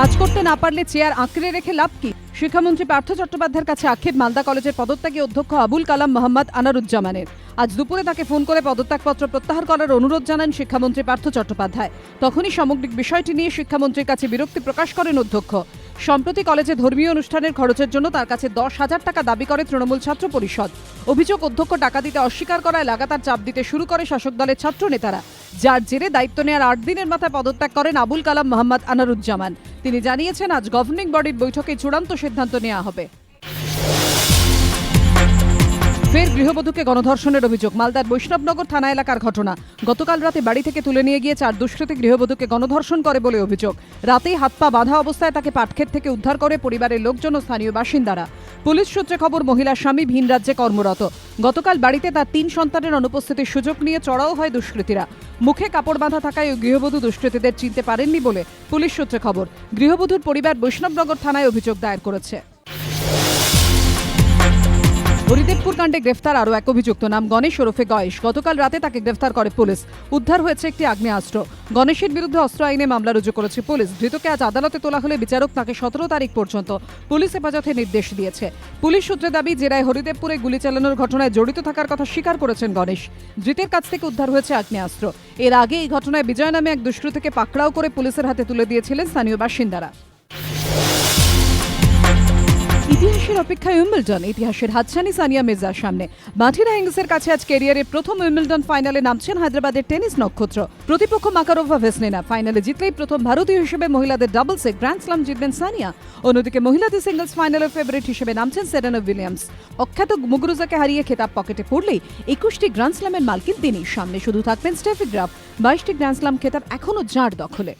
কাজ করতে না পারলে চেয়ার আঁকড়ে রেখে লাভ কি? শিক্ষামন্ত্রী পার্থ চট্টোপাধ্যায়ের কাছে আক্ষেপ, মালদা কলেজের পদত্যাগী অধ্যক্ষ আবুল কালাম মোহাম্মদ আনারুজ্জামানের। আজ দুপুরে তাকে ফোন করে পদত্যাগপত্র প্রত্যাহার করার অনুরোধ জানান শিক্ষামন্ত্রী পার্থ চট্টোপাধ্যায়। তখনই সামগ্রিক বিষয়টি নিয়ে শিক্ষামন্ত্রীর কাছে বিরক্তি প্রকাশ করেন অধ্যক্ষ। সম্প্রতি কলেজে ধর্মীয় অনুষ্ঠানের খরচের জন্য তার কাছে দশ হাজার টাকা দাবি করে তৃণমূল ছাত্র পরিষদ। অভিযোগ, অধ্যক্ষ টাকা দিতে অস্বীকার করায় লাগাতার চাপ দিতে শুরু করে শাসক দলের ছাত্র নেতারা। যার জেরে দায়িত্ব নেওয়ার আট দিনের মাথায় পদত্যাগ করেন আবুল কালাম মোহাম্মদ আনারুজ্জামান। তিনি জানিয়েছেন, আজ গভর্নিং বডির বৈঠকে চূড়ান্ত সিদ্ধান্ত নেওয়া হবে। ফের গৃহবধূকে গণধর্ষণের অভিযোগ। মালদার বৈষ্ণবনগর থানা এলাকার ঘটনা। গতকাল রাতে বাড়ি থেকে তুলে নিয়ে গিয়ে চার দুষ্কৃতী গৃহবধূকে গণধর্ষণ করে বলে অভিযোগ। রাতেই হাত পা বাঁধা অবস্থায় তাকে পাটক্ষেত থেকে উদ্ধার করে পরিবারের লোকজন ও স্থানীয় বাসিন্দারা। পুলিশ সূত্রে খবর মহিলার স্বামী ভিন রাজ্যে কর্মরত। গতকাল বাড়িতে তার তিন সন্তানের অনুপস্থিতির সুযোগ নিয়ে চড়াও হয় দুষ্কৃতীরা। মুখে কাপড় বাঁধা থাকায় ওই গৃহবধূ দুষ্কৃতীদের চিনতে পারেননি বলে পুলিশ সূত্রে খবর। গৃহবধূর পরিবার বৈষ্ণবনগর থানায় অভিযোগ দায়ের করেছে। হরিদেবপুর কাণ্ডে গ্রেফতার আরও এক অভিযুক্ত নাম গণেশ ওরফে গয়েশ। গতকাল রাতে তাকে গ্রেফতার করে পুলিশ। উদ্ধার হয়েছে একটি আগ্নেয়াস্ত্র। গণেশের বিরুদ্ধে অস্ত্র আইনে মামলা রুজু করেছে পুলিশ। ধৃতকে আজ আদালতে তোলা হলে বিচারক তাকে সতেরো তারিখ পর্যন্ত পুলিশ হেফাজতে নির্দেশ দিয়েছে। পুলিশ সূত্রে দাবি, জেরায় হরিদেবপুরে গুলি চালানোর ঘটনায় জড়িত থাকার কথা স্বীকার করেছেন গণেশ। ধৃতের কাছ থেকে উদ্ধার হয়েছে আগ্নেয়াস্ত্র। এর আগে এই ঘটনায় বিজয় নামে এক দুষ্কৃতীকে পাকড়াও করে পুলিশের হাতে তুলে দিয়েছিলেন স্থানীয় বাসিন্দারা। ইতিহাসের অপেক্ষায় উইম্বলডন। ইতিহাসের হাতছানি সানিয়া মির্জার সামনে। মাঠিরা হিংসের কাছে আজ ক্যারিয়ারের প্রথম উইম্বলডন ফাইনালে নামছেন হায়দ্রাবাদের টেনিস নক্ষত্র। প্রতিপক্ষ মাকারোভা ভেসনিনা ফাইনালে জিতলেই প্রথম ভারতীয় হিসেবে মহিলাদের ডাবলসে গ্র্যান্ড স্লাম জিতবেন সানিয়া। অন্যদিকে মহিলাদের সিঙ্গলস ফাইনালের ফেভারিট হিসেবে নামছেন সেরেনা উইলিয়ামস। অখ্যাত মুগুরুজাকে হারিয়ে খেতাব পকেটে পড়লেই একুশটি গ্র্যান্ড স্লামের মালকিন তিনি। সামনে শুধু থাকবেন স্টেফি গ্রাফ। বাইশটি গ্র্যান্ড স্লাম খেতাব এখনও যাঁর দখলে।